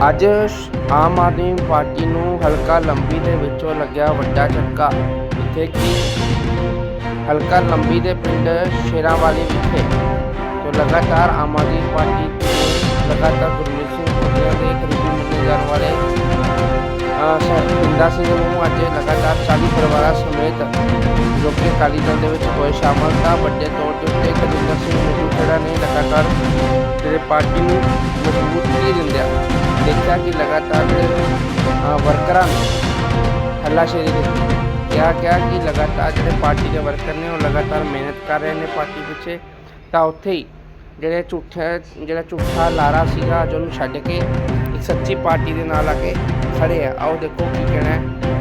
ਅੱਜ ਆਮ ਆਦਮੀ ਪਾਰਟੀ ਨੂੰ ਹਲਕਾ ਲੰਬੀ ਦੇ ਵਿੱਚੋਂ ਲੱਗਿਆ ਵੱਡਾ ਝਟਕਾ। ਜਿੱਥੇ ਕਿ ਹਲਕਾ ਲੰਬੀ ਦੇ ਪਿੰਡ ਸ਼ੇਰਾਂਵਾਲੀ ਵਿਖੇ ਤੋਂ ਲਗਾਤਾਰ ਆਮ ਆਦਮੀ ਪਾਰਟੀ ਦੇ ਲਗਾਤਾਰ ਗੁਰਮੀਤ ਸਿੰਘ ਖੁੱਡੀਆਂ ਦੇ ਕਰੀਬੀ ਮੰਨੇ ਜਾਣ ਵਾਲੇ ਅਹ, ਸਿੰਘ ਨੂੰ ਅੱਜ ਲਗਾਤਾਰ 40 ਪਰਿਵਾਰਾਂ ਸਮੇਤ ਜੋ ਕਿ ਅਕਾਲੀ ਦਲ ਦੇ ਵਿੱਚ ਹੋਏ ਸ਼ਾਮਲ ਤਾਂ ਵੱਡੇ ਤੌਰ ਦੇ ਉੱਤੇ ਕਜਿੰਦਰ ਸਿੰਘ ਮਿੱਟੂ ਜਿਹੜਾ ਨੇ ਲਗਾਤਾਰ ਜਿਹੜੇ ਪਾਰਟੀ ਨੂੰ ਮਜ਼ਬੂਤੀ ਦਿੰਦਿਆਂ ਦੇਖਿਆ ਕਿ ਲਗਾਤਾਰ ਜਿਹੜੇ ਵਰਕਰਾਂ ਨੂੰ, ਹੱਲਾਸ਼ੇਰੀ ਦਿੱਤੀ ਕਿਹਾ ਕਿਹਾ ਕਿ ਲਗਾਤਾਰ ਜਿਹੜੇ ਪਾਰਟੀ ਦੇ ਵਰਕਰ ਨੇ ਉਹ ਲਗਾਤਾਰ ਮਿਹਨਤ ਕਰ ਰਹੇ ਨੇ ਪਾਰਟੀ ਪਿੱਛੇ, ਤਾਂ ਉੱਥੇ ਹੀ ਜਿਹੜੇ ਝੂਠੇ, ਜਿਹੜਾ ਝੂਠਾ ਲਾਰਾ ਸੀਗਾ ਜੋ ਉਹਨੂੰ ਛੱਡ ਕੇ ਇੱਕ ਸੱਚੀ ਪਾਰਟੀ ਦੇ ਨਾਲ ਆ ਕੇ ਖੜੇ ਆ। ਆਓ ਦੇਖੋ ਕੀ ਕਹਿਣਾ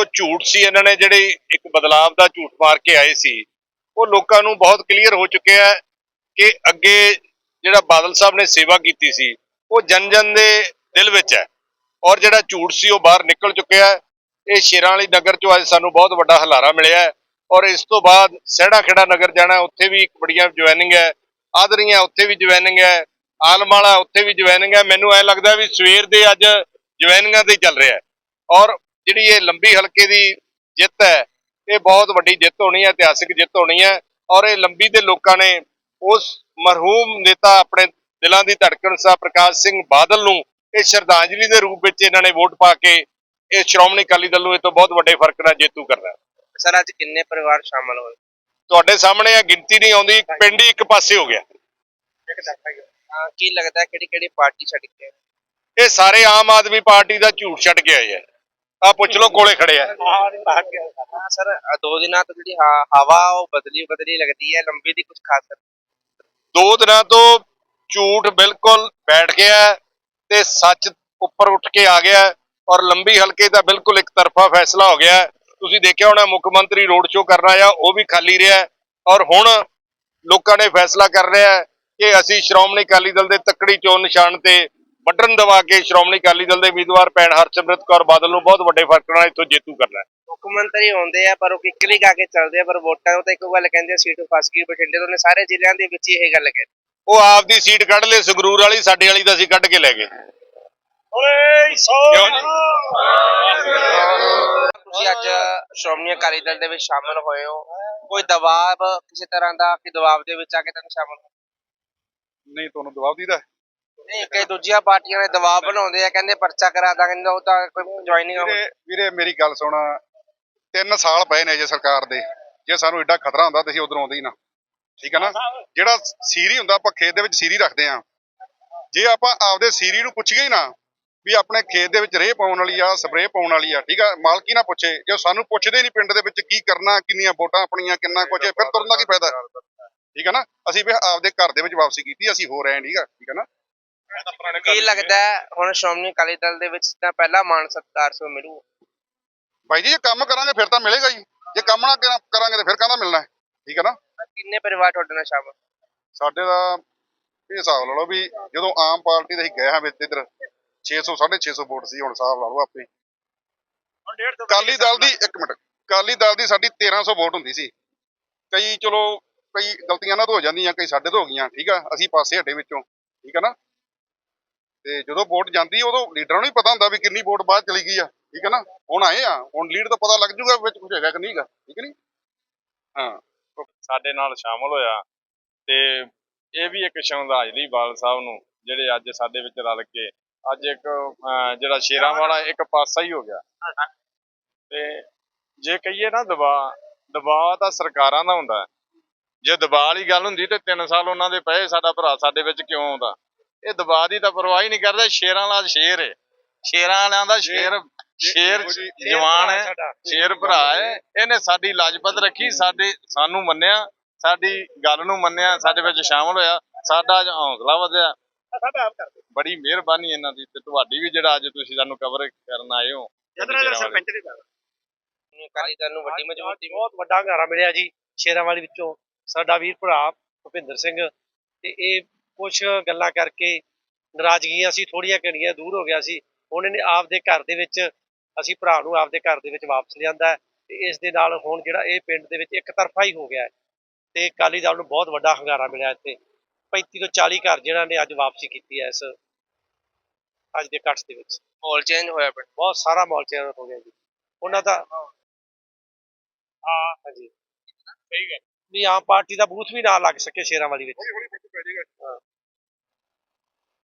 ਜੋ ਝੂਠ ਸੀ, ਇਹਨਾਂ ਨੇ ਜਿਹੜੇ ਇੱਕ ਬਦਲਾਵ ਦਾ ਝੂਠ ਮਾਰ ਕੇ ਆਏ ਸੀ, ਉਹ ਲੋਕਾਂ ਨੂੰ ਬਹੁਤ ਕਲੀਅਰ ਹੋ ਚੁੱਕਿਆ ਹੈ ਕਿ ਅੱਗੇ ਜਿਹੜਾ ਬਾਦਲ ਸਾਹਿਬ ਨੇ ਸੇਵਾ ਕੀਤੀ ਸੀ, ਉਹ ਜਨ ਜਨ ਦੇ ਦਿਲ ਵਿੱਚ ਹੈ ਔਰ ਜਿਹੜਾ ਝੂਠ ਸੀ, ਉਹ ਬਾਹਰ ਨਿਕਲ ਚੁੱਕਿਆ ਹੈ। ਇਹ ਸ਼ੇਰਾਂ ਵਾਲੀ ਨਗਰ ਚੋਂ ਅੱਜ ਸਾਨੂੰ ਬਹੁਤ ਵੱਡਾ ਹਲਾਰਾ ਮਿਲਿਆ ਹੈ ਔਰ ਇਸ ਤੋਂ ਬਾਅਦ ਸਹਿੜਾ ਖੇੜਾ ਨਗਰ ਜਾਣਾ ਉੱਥੇ ਵੀ ਇੱਕ ਬੜੀਆਂ ਜੁਆਇਨਿੰਗ ਹੈ, ਆਦਰੀਆਂ ਉੱਥੇ ਵੀ ਜੁਆਇਨਿੰਗ ਹੈ, ਆਲਮਾਲਾ ਉੱਥੇ ਵੀ ਜੁਆਇਨਿੰਗ ਹੈ। ਮੈਨੂੰ ਐ ਲੱਗਦਾ ਵੀ ਸਵੇਰ ਦੇ ਅੱਜ ਜੁਆਇਨਿੰਗਾਂ ਤੇ ਚੱਲ ਰਿਹਾ ਹੈ ਔਰ ਜਿਹੜੀ ਇਹ ਲੰਬੀ ਹਲਕੇ ਦੀ ਜਿੱਤ ਹੈ ਇਹ ਬਹੁਤ ਵੱਡੀ ਜਿੱਤ ਹੋਣੀ ਹੈ ਇਤਿਹਾਸਿਕ ਜਿੱਤ ਹੋਣੀ ਹੈ ਔਰ ਇਹ ਲੰਬੀ ਦੇ ਲੋਕਾਂ ਨੇ ਉਸ ਮਰਹੂਮ ਨੇਤਾ ਆਪਣੇ ਦਿਲਾਂ ਦੀ ਧੜਕਣ ਸਾਹਿਬ ਪ੍ਰਕਾਸ਼ ਸਿੰਘ ਬਾਦਲ ਨੂੰ ਇਹ ਸ਼ਰਧਾਂਜਲੀ ਦੇ ਰੂਪ ਵਿੱਚ ਇਹਨਾਂ ਨੇ ਵੋਟ ਪਾ ਕੇ ਇਹ ਸ਼੍ਰੋਮਣੀ ਅਕਾਲੀ ਦਲ ਨੂੰ ਇਹ ਤੋਂ ਬਹੁਤ ਵੱਡੇ ਫ਼ਰਕ ਨਾਲ ਜੇਤੂ ਕਰਨਾ ਹੈ। ਸਰ ਅੱਜ ਕਿੰਨੇ ਪਰਿਵਾਰ ਸ਼ਾਮਲ ਹੋਏ? ਤੁਹਾਡੇ ਸਾਹਮਣੇ ਆ ਗਿਣਤੀ ਨਹੀਂ ਆਉਂਦੀ ਪਿੰਡ ਹੀ ਇੱਕ ਪਾਸੇ ਹੋ ਗਿਆ। ਹਾਂ ਕੀ ਲੱਗਦਾ ਕਿਹੜੀ ਕਿਹੜੀ ਪਾਰਟੀ ਛੱਡ ਕੇ ਇਹ ਸਾਰੇ ਆਮ ਆਦਮੀ ਪਾਰਟੀ ਦਾ ਝੂਠ ਛੱਡ ਕੇ ਆਏ ਆ। ਆ ਪੁੱਛ ਲਓ ਕੋਲੇ ਖੜੇ ਆ ਸਰ ਦੋ ਦਿਨਾਂ ਤੋਂ ਜਿਹੜੀ ਹ- ਹਵਾ ਉਹ ਬਦਲੀ ਬਦਲੀ ਲੱਗਦੀ ਹੈ ਲੰਬੀ ਦੀ ਕੁਝ ਖਾਸ ਦੋ ਦਿਨਾਂ ਤੋਂ ਝੂਠ ਬਿਲਕੁਲ ਬੈਠ ਗਿਆ ਹੈ ਤੇ ਸੱਚ ਉੱਪਰ ਉੱਠ ਕੇ ਆ ਗਿਆ ਹੈ ਔਰ ਲੰਬੀ ਹਲਕੇ ਦਾ ਬਿਲਕੁਲ ਇੱਕ ਤਰਫਾ ਫੈਸਲਾ ਹੋ ਗਿਆ ਹੈ। ਤੁਸੀਂ ਦੇਖਿਆ ਹੋਣਾ ਮੁੱਖ ਮੰਤਰੀ ਰੋਡ ਸ਼ੋਅ ਕਰ ਰਿਹਾ ਆ ਉਹ ਵੀ ਖਾਲੀ ਰਿਹਾ ਹੈ ਔਰ ਹੁਣ ਲੋਕਾਂ ਨੇ ਫੈਸਲਾ ਕਰ ਲਿਆ ਹੈ ਕਿ ਅਸੀਂ ਸ਼੍ਰੋਮਣੀ ਅਕਾਲੀ ਦਲ ਦੇ ਤੱਕੜੀ ਚੋਣ ਨਿਸ਼ਾਨ ਤੇ ਵੱਢਣ ਦਵਾ ਕੇ ਸ਼੍ਰੋਮਣੀ ਅਕਾਲੀ ਦਲ ਦੇ ਉਮੀਦਵਾਰ ਭੈਣ ਹਰਸਿਮਰਤ ਕੌਰ ਬਾਦਲ ਨੂੰ ਬਹੁਤ ਵੱਡੇ ਫ਼ਰਕ ਨਾਲ ਇੱਥੋਂ ਜੇਤੂ ਕਰਨਾ ਹੈ। ਮੁੱਖ ਮੰਤਰੀ ਹੁੰਦੇ ਆ ਪਰ ਉਹ ਕਿੱਕਲੀ ਗਾ ਕੇ ਚੱਲਦੇ ਆ ਪਰ ਵੋਟਾਂ ਨੂੰ ਤਾਂ ਇੱਕੋ ਗੱਲ ਕਹਿੰਦੇ ਆ ਸੀਟ ਫਸ ਗਈ ਬਠਿੰਡੇ ਤੋਂ ਨੇ ਸਾਰੇ ਜ਼ਿਲ੍ਹਿਆਂ ਦੇ ਵਿੱਚ ਇਹ ਗੱਲ ਕਹਿੰਦੇ ਉਹ ਆਪਦੀ ਸੀਟ ਕੱਢ ਲਏ ਸੰਗਰੂਰ ਵਾਲੀ ਸਾਡੇ ਵਾਲੀ ਤਾਂ ਅਸੀਂ ਕੱਢ ਕੇ ਲੈ ਗਏ। ਕਿਉਂ ਜੀ? ਤੁਸੀਂ ਅੱਜ ਸ਼੍ਰੋਮਣੀ ਅਕਾਲੀ ਦਲ ਦੇ ਵਿੱਚ ਸ਼ਾਮਲ ਹੋਏ ਹੋ। ਕੋਈ ਦਬਾਅ ਕਿਸੇ ਤਰ੍ਹਾਂ ਦਾ ਕਿ ਦਬਾਅ ਦੇ ਵਿੱਚ ਆ ਕੇ ਤੁਹਾਨੂੰ ਸ਼ਾਮਲ ਨਹੀਂ ਤੁਹਾਨੂੰ ਜਵਾਬ ਦੀਦਾ ਨਹੀਂ ਕਈ ਦੂਜੀਆਂ ਪਾਰਟੀਆਂ ਨੇ ਦਬਾਅ ਬਣਾਉਂਦੇ ਆ, ਕਹਿੰਦੇ ਪਰਚਾ ਕਰਾ ਦਾਂਗੇ ਉਹ ਤਾਂ ਕੋਈ ਜੁਆਇਨਿੰਗ ਵੀਰੇ ਵੀਰੇ, ਮੇਰੀ ਗੱਲ ਸੁਣ। ਤਿੰਨ ਸਾਲ ਪਏ ਨੇ ਜੇ ਸਰਕਾਰ ਦੇ। ਜੇ ਸਾਨੂੰ ਐਡਾ ਖਤਰਾ ਹੁੰਦਾ, ਤੇ ਅਸੀਂ ਆਉਂਦੇ ਹੀ ਨਾ। ਠੀਕ ਹੈ ਨਾ? ਜਿਹੜਾ ਸੀਰੀ ਹੁੰਦਾ, ਆਪਾਂ ਖੇਤ ਦੇ ਵਿੱਚ ਸੀਰੀ ਰੱਖਦੇ ਆ। ਜੇ ਆਪਾਂ ਆਪਦੇ ਸੀਰੀ ਨੂੰ ਪੁੱਛੀਏ ਹੀ ਨਾ, ਵੀ ਆਪਣੇ ਖੇਤ ਦੇ ਵਿੱਚ ਰੇਹ ਪਾਉਣ ਵਾਲੀ ਆ, ਸਪਰੇਅ ਪਾਉਣ ਵਾਲੀ ਆ, ਠੀਕ ਆ? ਮਾਲਕੀ ਨਾ ਪੁੱਛੇ। ਜੇ ਸਾਨੂੰ ਪੁੱਛਦੇ ਨਹੀਂ ਪਿੰਡ ਦੇ ਵਿੱਚ ਕੀ ਕਰਨਾ, ਕਿੰਨੀਆਂ ਵੋਟਾਂ ਆਪਣੀਆਂ, ਕਿੰਨਾ ਕੁਝ ਫਿਰ ਤੁਰਨ ਦਾ ਕੀ ਫਾਇਦਾ? ਠੀਕ ਹੈ ਨਾ? ਅਸੀਂ ਵੀ ਆਪਦੇ ਘਰ ਦੇ ਵਿੱਚ ਵਾਪਸੀ ਕੀਤੀ, ਅਸੀਂ ਹੋ ਰਹੇ ਹਾਂ ਠੀਕ ਆ, ਠੀਕ ਹੈ ਨਾ? ਕੀ ਲੱਗਦਾ ਹੈ ਹੁਣ ਸ਼੍ਰੋਮਣੀ ਅਕਾਲੀ ਦਲ ਦੇ ਵਿੱਚ ਤਾਂ ਪਹਿਲਾ ਮਾਨ ਸਤਿਕਾਰ ਸੋ ਮਿਲੂ। ਭਾਈ ਜੀ ਜੇ ਕੰਮ ਕਰਾਂਗੇ ਫਿਰ ਤਾਂ ਮਿਲੇਗਾ ਹੀ ਜੇ ਕੰਮ ਨਾ ਕਰਾਂ- ਕਰਾਂਗੇ ਤੇ ਫਿਰ ਕਾਹਦਾ ਮਿਲਣਾ ਹੈ? ਠੀਕ ਹੈ ਨਾ? ਕਿੰਨੇ ਪਰਿਵਾਰ ਤੁਹਾਡੇ ਨਾਲ ਸ਼ਾਮਲ? ਸਾਡੇ ਦਾ ਇਹ ਹਿਸਾਬ ਲਾ ਲਓ ਵੀ ਜਦੋਂ ਆਮ ਪਾਰਟੀ ਦੇ ਅਸੀਂ ਗਏ ਹਾਂ ਵਿੱਚ ਇਧਰ 600 650 ਵੋਟ ਸੀ ਹੁਣ ਹਿਸਾਬ ਲਾ ਲਓ ਆਪੇ ਕਾਲੀ ਦਲ ਦੀ ਇੱਕ ਮਿੰਟ ਅਕਾਲੀ ਦਲ ਦੀ ਸਾਡੀ 1300 ਵੋਟ ਹੁੰਦੀ ਸੀ। ਕਈ ਚਲੋ ਕਈ ਗਲਤੀਆਂ ਨਾਲ ਤੋਂ ਹੋ ਜਾਂਦੀਆਂ ਕਈ ਸਾਡੇ ਤੋਂ ਹੋ ਗਈਆਂ ਠੀਕ ਆ? ਅਸੀਂ ਪਾਸੇ ਹਟੇ ਵਿੱਚੋਂ ਠੀਕ ਆ ਨਾ? ਤੇ ਜਦੋਂ ਵੋਟ ਜਾਂਦੀ ਉਦੋਂ ਲੀਡਰਾਂ ਨੂੰ ਹੀ ਪਤਾ ਹੁੰਦਾ ਵੀ ਕਿੰਨੀ ਵੋਟ ਬਾਅਦ ਚਲੀ ਗਈ ਆ, ਠੀਕ ਆ ਨਾ? ਹੁਣ ਆਏ ਆ, ਹੁਣ ਲੀਡ ਤਾਂ ਪਤਾ ਲੱਗ ਜੂਗਾ ਵਿੱਚ ਕੁਝ ਹੈਗਾ ਕਿ ਨਹੀਂਗਾ, ਠੀਕ ਨਹੀਂ ਹਾਂ। ਸਾਡੇ ਨਾਲ ਸ਼ਾਮਲ ਹੋਇਆ ਤੇ ਇਹ ਵੀ ਇੱਕ ਸ਼ਰਧਾਂਜਲੀ ਬਾਲ ਸਾਹਿਬ ਨੂੰ, ਜਿਹੜੇ ਅੱਜ ਸਾਡੇ ਵਿੱਚ ਰਲ ਕੇ, ਅੱਜ ਇੱਕ ਜਿਹੜਾ ਸ਼ੇਰਾਂ ਵਾਲਾ ਇੱਕ ਪਾਸਾ ਹੀ ਹੋ ਗਿਆ। ਤੇ ਜੇ ਕਹੀਏ ਨਾ ਦਬਾਅ ਦਬਾਅ ਤਾਂ ਸਰਕਾਰਾਂ ਦਾ ਹੁੰਦਾ। ਜੇ ਦਬਾਅ ਵਾਲੀ ਗੱਲ ਹੁੰਦੀ ਤੇ 3 ਸਾਲ ਉਹਨਾਂ ਦੇ ਪਏ, ਸਾਡਾ ਭਰਾ ਸਾਡੇ ਵਿੱਚ ਕਿਉਂ ਆਉਂਦਾ? ਇਹ ਦਬਾਅ ਦੀ ਤਾਂ ਪਰਵਾਹ ਹੀ ਨਹੀਂ ਕਰਦਾ ਸ਼ੇਰਾਂ ਵਾਲਾ ਸ਼ੇਰ ਹੈ। ਸ਼ੇਰਾਂ ਵਾਲਿਆਂ ਦਾ ਸ਼ੇਰ ਸ਼ੇਰ ਜਵਾਨ ਹੈ ਸ਼ੇਰ ਭਰਾ ਹੈ। ਇਹਨੇ ਸਾਡੀ ਲਾਜਪਤ ਰੱਖੀ ਸਾਡੇ ਸਾਨੂੰ ਮੰਨਿਆ ਸਾਡੀ ਗੱਲ ਨੂੰ ਮੰਨਿਆ ਸਾਡੇ ਵਿੱਚ ਸ਼ਾਮਲ ਹੋਇਆ ਸਾਡਾ ਹੌਸਲਾ ਵਧਿਆ। ਬੜੀ ਮਿਹਰਬਾਨੀ ਇਹਨਾਂ ਦੀ ਤੇ ਤੁਹਾਡੀ ਵੀ ਜਿਹੜਾ ਅੱਜ ਤੁਸੀਂ ਸਾਨੂੰ ਕਵਰ ਕਰਨ ਆਏ ਹੋ ਅਕਾਲੀ ਦਲ ਨੂੰ ਵੱਡੀ ਮਜ਼ਬੂਤੀ ਬਹੁਤ ਵੱਡਾ ਹੰਗਾਰਾ ਮਿਲਿਆ ਜੀ ਸ਼ੇਰਾਂ ਵਾਲੀ ਵਿੱਚੋਂ। ਸਾਡਾ ਵੀਰ ਭਰਾ ਭੁਪਿੰਦਰ ਸਿੰਘ ਤੇ ਇਹ ਕੁਝ ਗੱਲਾਂ ਕਰਕੇ ਨਾਰਾਜ਼ਗੀਆਂ ਸੀ ਥੋੜੀਆਂ ਘਣੀਆਂ ਦੂਰ ਹੋ ਗਿਆ ਸੀ। ਹੁਣ ਇਹਨੇ ਆਪਦੇ ਘਰ ਦੇ ਵਿੱਚ ਅਸੀਂ ਭਰਾ ਨੂੰ ਆਪਦੇ ਘਰ ਦੇ ਵਿੱਚ ਵਾਪਸ ਲਿਆਂਦਾ ਤੇ ਇਸ ਦੇ ਨਾਲ ਹੁਣ ਜਿਹੜਾ ਇਹ ਪਿੰਡ ਦੇ ਵਿੱਚ ਇੱਕ ਤਰਫਾ ਹੀ ਹੋ ਗਿਆ ਤੇ ਅਕਾਲੀ ਦਲ ਨੂੰ ਬਹੁਤ ਵੱਡਾ ਹੰਗਾਰਾ ਮਿਲਿਆ ਇੱਥੇ। 35 ਤੋਂ 40 ਘਰ ਜਿਹੜਾ ਨੇ ਅੱਜ ਵਾਪਸੀ ਕੀਤੀ ਹੈ ਇਸ ਅੱਜ ਦੇ ਇਕੱਠ ਦੇ ਵਿੱਚ। ਮਾਹੌਲ ਚੇਂਜ ਹੋਇਆ ਪਿੰਡ ਬਹੁਤ ਸਾਰਾ ਮਾਹੌਲ ਚੇਂਜ ਹੋ ਗਿਆ ਜੀ। ਉਹਨਾਂ ਦਾ ਹਾਂ। ਹਾਂਜੀ। ਸਹੀ ਗੱਲ। ਵੀ ਆਮ ਪਾਰਟੀ ਦਾ ਬੂਥ ਵੀ ਨਾ ਲੱਗ ਸਕੇ ਸ਼ੇਰਾਂ ਵਾਲੀ ਵਿੱਚ।